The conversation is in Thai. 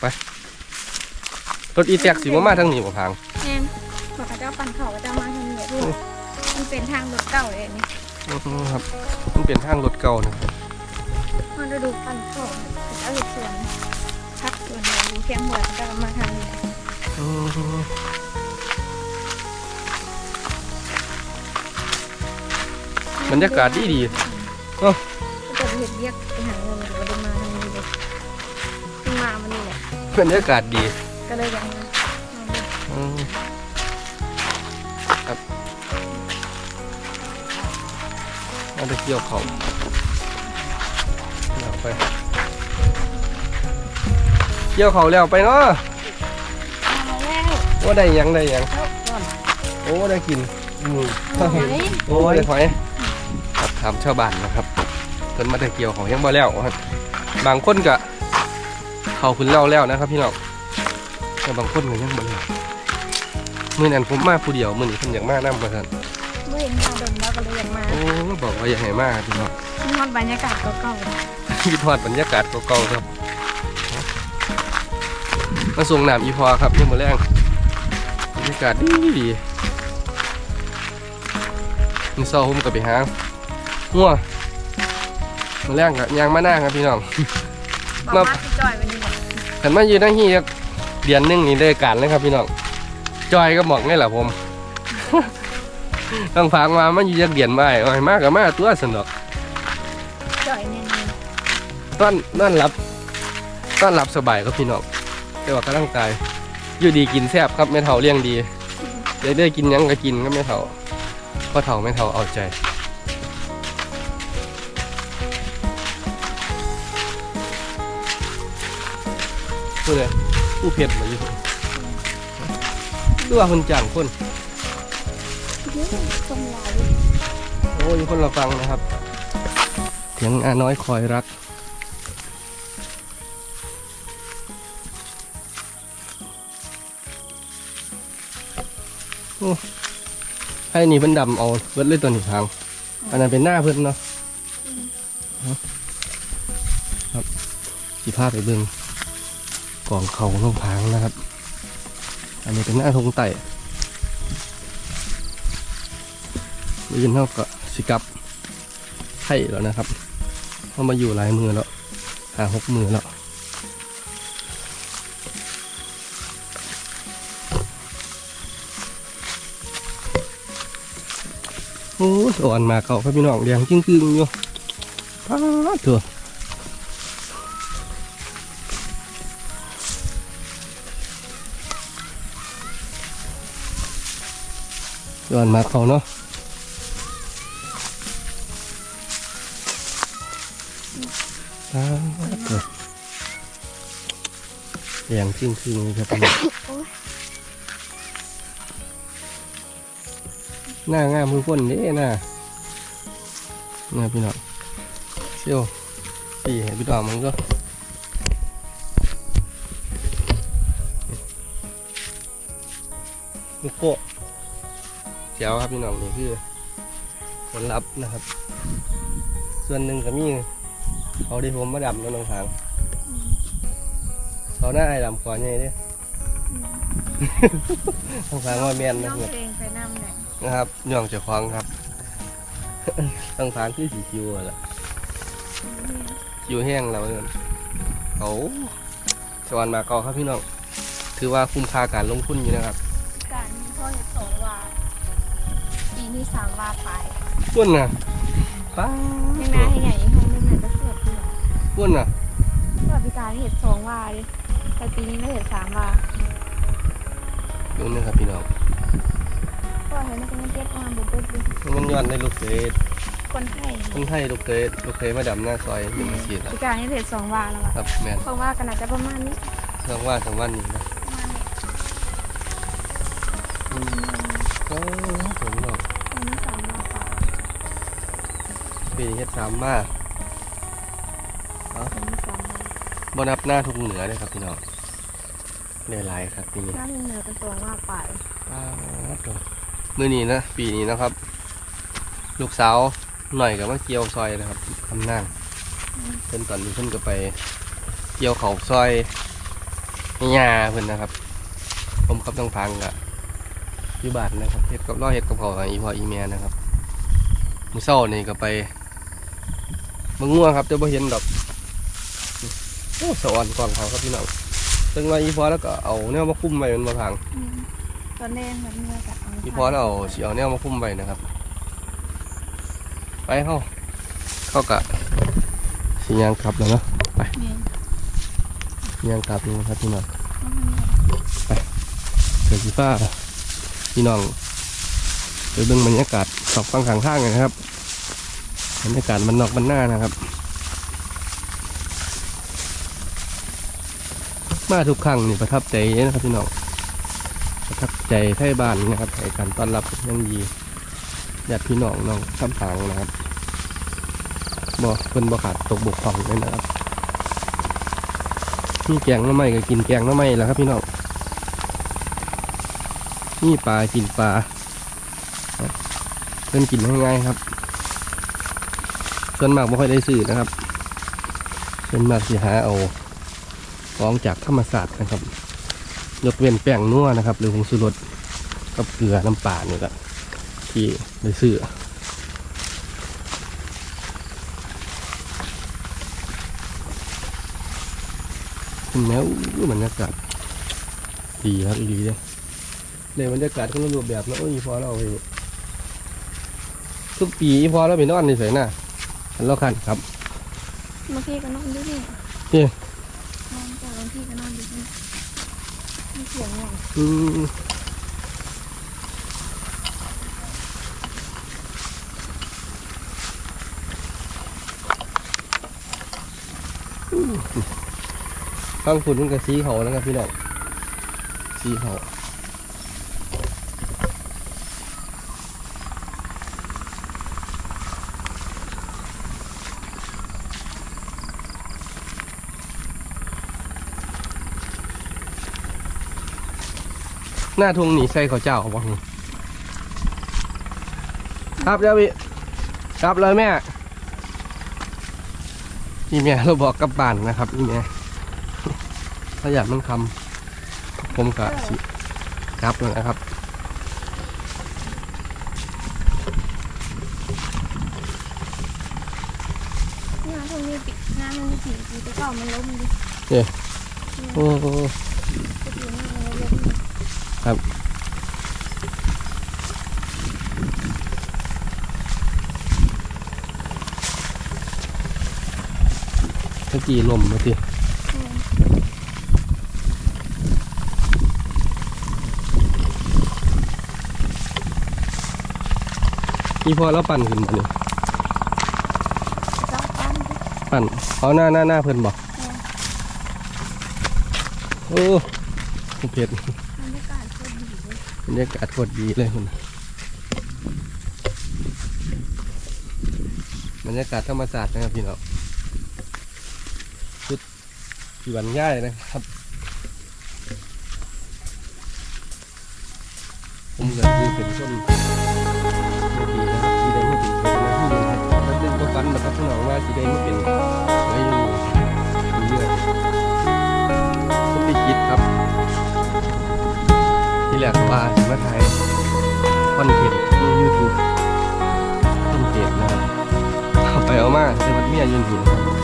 ไป รถอีแท็กสิมามาทางนี้บ่พังแน่นพอกระเจ้าปั่นเขากระเจ้ามาทางนี้เลยลูกมันเป็นทางรถเก่าเลยนี่อื้อหือครับ มันเป็นทางรถเก่านะครับมันจะดูปั่นเขากระเจ้าเห็ดสวนพักสวนเราดูแคมหัวกระเจ้ามาทางนี้อื้อหือบรรยากาศดีดีเอ้าก็จะเห็ดเรียกไปหาเงินหรือว่า บรรยากาศดีก็เลยยังมาอืมครับเอาไปเกี่ยวเขาเอาไปเกี่ยวเขาแล้วไปเนาะมาแล้วว่าได้หยังได้หยังเข้าก่อนโอ้ได้กินอืมเอาไหมโอ้ได้หอยครับถามชาวบ้านนะครับเพิ่นมาได้เกี่ยวเขายังบ่แล้วครับบางคนก็ เขาขึ้นเล่าแล้วนะครับพี่น้องแต่บางคนก็ยังบ่แล้วมื้อนั้นผมมาผู้เดียวมื้อนี้เพิ่นอยากมานำว่าซั่นเมื่อเห็นมาดนแล้วก็เลยยังมาโอ้บอกว่าอยากให้มาพี่น้องนอนบรรยากาศเก่าคิดทอดบรรยากาศเก่าๆครับมาส่งน้ำอีพอครับยังมือแรงบรรยากาศดีดีมีเศร้าผมกับไปหางัวมือแรงกับยางมาหน้าครับพี่น้อง ๆบอกมาพี่จอยวันนี้บอกขันมายืนนั่งฮีครับเดือนหนึงนี่ได้การเลยครับพี่น้องจอยก็บอกนี่แหละผม ต้องฟังมามันอยู่จักเดือนมาไอ้มากกับมาตัวสนุกจอยแน่นต้อนต้อนรับต้อนรับสบายครับพี่น้องแต่ว่ากำลังตายอยู่ดีกินแซ่บครับแม่เฒ่าเลี้ยงดีเดี๋ยวได้กินหยังก็กินครับแม่เฒ่าพ่อเฒ่าแม่เฒ่าเอาใจ ผู้ใดผู้เผ็ดมาอยู่ตัวคนจ้างคนเยอะคนหลายโอ้ยคนละฟังนะครับเถียงอาน้อยคอยรักโอ้ให้นี่เพิ่นดำเอาเบิดเลยตัวนี้ทางอันนั้นเป็นหน้าเพิ่นเนาะครับสีภาพไปเบิ่ง กองเขาลงพางนะครับ อันนี้เป็นหน้าทงไต่ยืนเท่ากับสิกับไข่แล้วนะครับเข้ามาอยู่หลายมือแล้วหาหกมือแล้วโอ้ยอ่อนมาเขาพี่น้องแดงจึ้งๆอยู่ป้าเถอะ อ่อนมาเขาเนาะป้าดเถอะแดงจึ้งๆเลยครับพี่น้องหน้างามมือคนเด้หน้าหน้าพี่น้องเชี่ยวปีให้พี่น้องมันก็ลูกโกะเจ้าครับพี่น้องนี่คือผลลัพธ์นะครับ ส่วนหนึ่งก็มีเขาได้ผมมาดำแล้วน้องหางเขาหน้าไอ้ดำก่อนไงเด้น้องหางว่าแมนน้นะองครับเพลงไปนำเนี่ยนะครับย่องเจ้าของครับต้องทานคือสีคิวอะล่ะคิวแห้งแล้วเนี่ยเขาสวรรค์มาเกาครับพี่น้อง ถือว่าคุ้มค่าการลงทุนอยู่นะครับ การพ่อเห็ดสองวา ปีนี้สามวาไปอ้วนน่ะป้าให้แม่ให้ใหญ่ห้องนึงน่ะจะสวดดีอ้วนน่ะสวัสดิการเห็ดสองวาเลยแต่ปีนี้ไม่เห็ดสามวาดูนี่ครับพี่น้องก็เห็นมันเป็นเก็ตมาบุกเบิกเลยมันย้อนในลูกเกดคนไทยคนไทยลูกเกดลูกเกดมาดำหน้าซอยหนึ่งขีดสวัสดิการเห็ดสองวาแล้วอะครับแม่นเพราะว่ากันอาจจะประมาณนี้เครื่องว่าทั้งวันนี้นะประมาณนี้อืมก็ผมเนาะ ปีนี้สามวาไป ปีนี้เฮ็ดสามมาปีนี้สามวาบ่นับหน้าทุกเหนือเลยครับพี่น้องหลายๆครับปีนี้ถ้าเหนือเป็นสองวาไปมื่อนี้นะปีนี้นะครับ ลูกสาวหน่อยกับมาเกี่ยวซอยนะครับทำนั่งเพิ่นตอนนี้เพิ่นก็ไปเกี่ยวเขาซอยให้ยาเพิ่นนะครับ ผมกับต้องพังกะอยู่บ้านนะครับเฮ็ดกับรอเฮ็ดกับเขาวให้อีพ่ออีแม่นะครับมื้อเช้านี่ก็ไป เบิ่งงัวครับแต่บ่เห็นดอกโอ้สะออนกองเขาครับพี่น้องตึงว่าอีพอแล้วก็เอาแนวมาคุ้มไว้มันบ่พังอืมตอนแรกแบบเมื่อกับเอาอีพอแล้วเอาสิเอาแนวมาคุ้มไว้นะครับ ไปเฮาเข้ากะสิย่างกลับแล้วเนาะนี่ย่างกลับนี่นะครับพี่น้องเอาให้เกิดสีฟ้าพี่น้องไปเบิ่งบรรยากาศสองฝั่งข้างทางกันนะครับ บรรยากาศมันนอกมันหน้านะครับ มาทุกครั้งนี่ประทับใจนะครับพี่น้องประทับใจไทยบ้านนะครับให้การต้อนรับยังดีญาติพี่น้องน้องข้ามทางนะครับบ่เพิ่นบ่ขาดตกบกพร่องเลยนะครับมีแกงน้ำไม้ก็กินแกงน้ำไม้แล้วครับพี่น้องนี่ปลากินปลาเพิ่นกินง่ายๆครับ ส่วนมากไม่ค่อยได้ซื้อนะครับส่วนมากสิหาเอาของจากธรรมศาสตร์นะครับยกเว้นแป้งนัวนะครับ หรือผงชูรสกับเกลือน้ำปลานี่แหละที่ได้ซื้อเห็นไหมอู้บรรยากาศดีครับดีเลยในบรรยากาศคนละรูปแบบแล้วโอ้ยพอเราไปทุกปีพอเราไปนอนในสวยน่ะ อันเราขันครับบางทีก็นอนด้วยนี่เอ๊ะนอนแต่บางทีก็นอนด้วยนี่ไม่เสียงหรอกอืมข้างฝุ่นมันก็สีเขานะครับพี่น้องสีเขา หน้าทุ่งนี่ใส่ข้าวเจ้าเขาบอกนี่ครับเดี๋ยวพี่ครับเลยแม่พี่แม่เราบอกกลับบ้านนะครับพี่แม่ถ้าอยากมันคำผมกะสิครับเลยนะครับงานตรงนี้ปิดงานมันมีผีผีแต่เก่ามันล้มดิเอ๊ะโอ้ ครับ ตะกี้ลมมาสิอืมพี่พอแล้วปั่นขึ้นมาเนี่ยเจ้าปั้นดิปั่นเอาหน้าหน้าหน้าเพิ่นบอกเออโอ้เผ็ด รรยากาศโคตรดีเลยคุณบรรยากาศธรรมศาสตร์นะครับพี่น้องชุดผีวันย่ายนะครับผมก็คือเป็นคนไม่ดีนะครับที่ได้มาถึงเป็นหน้าที่นี้ครับแล้วเรื่องก็ฝันนะครับพี่น้องว่าสีได้มาเป็นไว้อยู่เรื่อยๆผมไปคิดครับที่แรกก็ว่า มาถ่ายคอนเทนต์ในยูทูบต้นเทนต์นะครับเอาไปเอามาแต่มันเมียยืนหินครับ